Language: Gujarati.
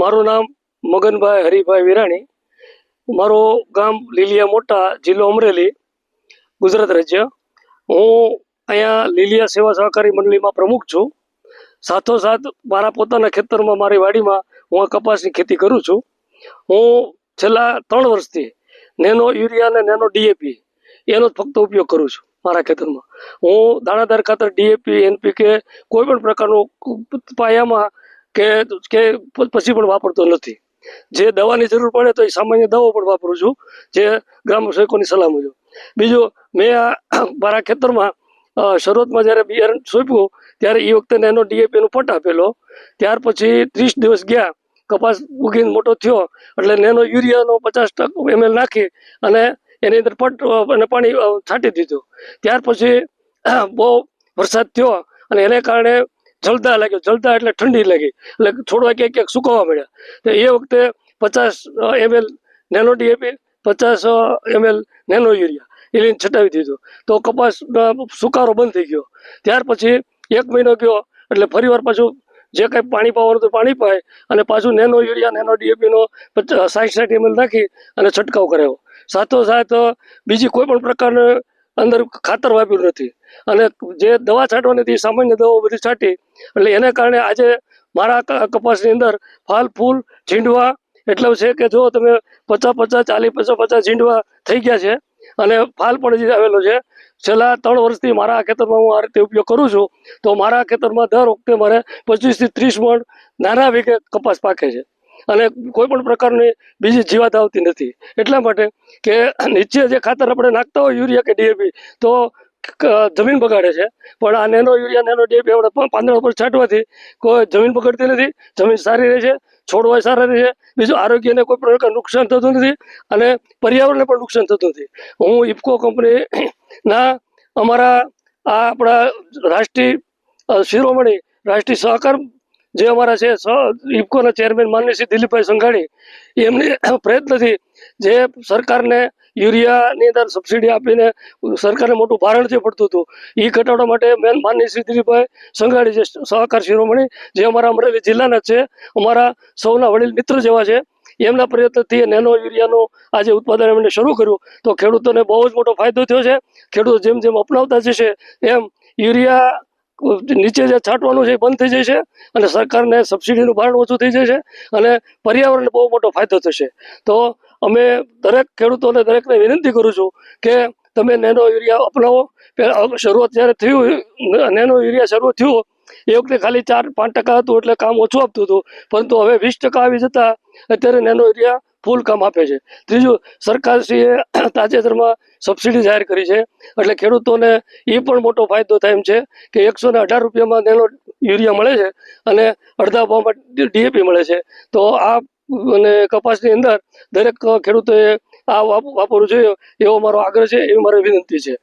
મારું નામ મગનભાઈ હરિભાઈ વિરાણી. મારો ગામ લીલિયા મોટા જિલ્લો અમરેલી, ગુજરાત રાજ્ય. હું અહીંયા લીલિયા સેવા સહકારી મંડળીમાં પ્રમુખ છું. સાથોસાથ મારા પોતાના ખેતરમાં, મારી વાડીમાં હું કપાસની ખેતી કરું છું. હું છેલ્લા ત્રણ વર્ષથી નેનો યુરિયા અને નેનો ડીએપી એનો જ ફક્ત ઉપયોગ કરું છું મારા ખેતરમાં. હું દાણાદાર ખાતર ડીએપી, એનપીકે કોઈ પણ પ્રકારનું પાયામાં કે કે પછી પણ વાપરતો નથી. જે દવાની જરૂર પડે તો એ સામાન્ય દવાઓ પણ વાપરું છું, જે ગ્રામ સેવકોની સલાહ મુજબ. બીજું, મેં આ મારા ખેતરમાં શરૂઆતમાં જ્યારે બિયારણ સોંપ્યું, ત્યારે એ વખતે એનો ડીએપીનો પટ આપેલો. ત્યાર પછી ત્રીસ દિવસ ગયા, કપાસ ઉગીને મોટો થયો, એટલે નેનો યુરિયાનો પચાસ ટકા એમએલ નાખી અને એની અંદર પટ અને પાણી છાંટી દીધું. ત્યાર પછી બહુ વરસાદ થયો અને એને કારણે જલતા લાગ્યો જલતા એટલે ઠંડી લાગી. એટલે છોડવા ક્યાંક ક્યાંક સુકાવા મળ્યા. તો એ વખતે પચાસ એમએલ નેનો ડીએપી, પચાસ એમએલ નેનો યુરિયા, એ છટાવી દીધું. તો કપાસ સુકારો બંધ થઈ ગયો. ત્યાર પછી એક મહિનો ગયો, એટલે ફરીવાર પાછું જે કાંઈ પાણી પાવાનું તો પાણી પાય અને પાછું નેનો યુરિયા, નેનો ડીએપીનો સાઠ સાઠ એમએલ નાખી અને છંટકાવ કરાવ્યો. સાથોસાથ બીજી કોઈ પણ પ્રકારની અંદર ખાતર વાપ્યું નથી. અને જે દવા છાંટવાની હતી સામાન્ય દવાઓ બધી છાંટી. એટલે એને કારણે આજે મારા કપાસની અંદર ફાલ, ફૂલ, ઝીંડવા એટલું છે કે જો તમે પચાસ પચાસ, ચાલીસ, પચાસ પચાસ ઝીંડવા થઈ ગયા છે અને ફાલ પણ જે આવેલો છે, છેલ્લા ત્રણ વર્ષથી મારા ખેતરમાં હું આ રીતે ઉપયોગ કરું છું, તો મારા ખેતરમાં દર વખતે મારે પચીસથી ત્રીસ મણ નાના વીઘે કપાસ પાકે છે. અને કોઈ પણ પ્રકારની બીજી જીવાત આવતી નથી. એટલા માટે કે નીચે જે ખાતર આપણે નાખતા હોય યુરિયા કે ડીએપી તો જમીન બગાડે છે. પણ આ નેનો યુરિયા, નેનો ડીએપી આપણે પાંદડા ઉપર છાંટવાથી કોઈ જમીન બગડતી નથી, જમીન સારી રહે છે છોડવા સારા રહે છે. બીજું આરોગ્યને કોઈ પ્રકારનું નુકસાન થતું નથી અને પર્યાવરણને પણ નુકસાન થતું નથી. હું ઇફકો કંપનીના અમારા આ આપણા રાષ્ટ્રીય શિરોમણી રાષ્ટ્રીય સહકાર જે અમારા છે ઇફકોના ચેરમેન માનનીય શ્રી દિલીપભાઈ સંઘાણી એમને પ્રયત્નથી જે સરકારને યુરિયાની અંદર સબસિડી આપીને સરકારને મોટું ભારણ જે પડતું હતું, એ ઘટાડવા માટે મેન માનનીય શ્રી દિલીપભાઈ સંઘાણી જે સહકાર શિરોમણી જે અમારા અમરેલી જિલ્લાના છે, અમારા સૌના વડીલ મિત્ર જેવા છે, એમના પ્રયત્નથી નેનો યુરિયાનું આજે ઉત્પાદન એમણે શરૂ કર્યું. તો ખેડૂતોને બહુ જ મોટો ફાયદો થયો છે. ખેડૂતો જેમ જેમ અપનાવતા જશે, એમ યુરિયા નીચે જે છાંટવાનું છે એ બંધ થઈ જશે અને સરકારને સબસિડીનું ભારણ ઓછું થઈ જશે અને પર્યાવરણને બહુ મોટો ફાયદો થશે. તો અમે દરેક ખેડૂતોને દરેકને વિનંતી કરું છું કે તમે નેનો યુરિયા અપનાવો. શરૂઆત જ્યારે થયું, નેનો યુરિયા શરૂ થયું, એ વખતે ખાલી ચાર પાંચ ટકા હતું એટલે કામ ઓછું આપતું હતું. પરંતુ હવે વીસ ટકા આવી જતા અત્યારે નેનો યુરિયા ફૂલ કામ આપે છે. ત્રીજું, સરકારશ્રીએ તાજેતરમાં સબસિડી જાહેર કરી છે. એટલે ખેડૂતોને એ પણ મોટો ફાયદો થાય એમ છે કે એકસો ને અઢાર રૂપિયામાં તેનો યુરિયા મળે છે અને અડધા ભાવમાં ડીએપી મળે છે. તો આ અને કપાસની અંદર દરેક ખેડૂતોએ આ વાપ- વાપરવું જોઈએ એવો મારો આગ્રહ છે, એવી મારી વિનંતી છે.